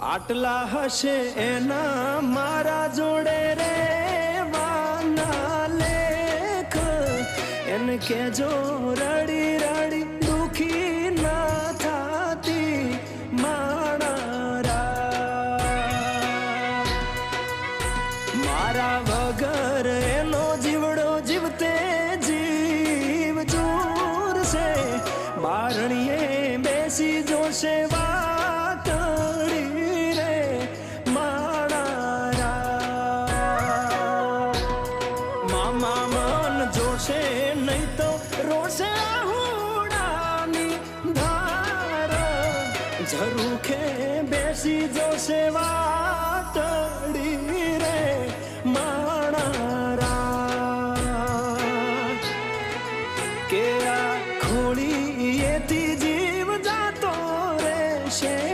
આટલા હશે એના મારા જોડે રે વાના લેખ. એને કેજો રડી રડી, દુખી ના થાતી માણા મારા વગર એનો જીવડો જીવતે જીવ જોરશે બારણીએ બેસી જોશે વાતડી આમાં મન જોશે નહીં તો રોશે આહુડાની ધાર. ઝરૂખે બેસી જોશે વાતડી રે માણારા. કેરા ખોળી એથી જીવ જાતો રહેશે.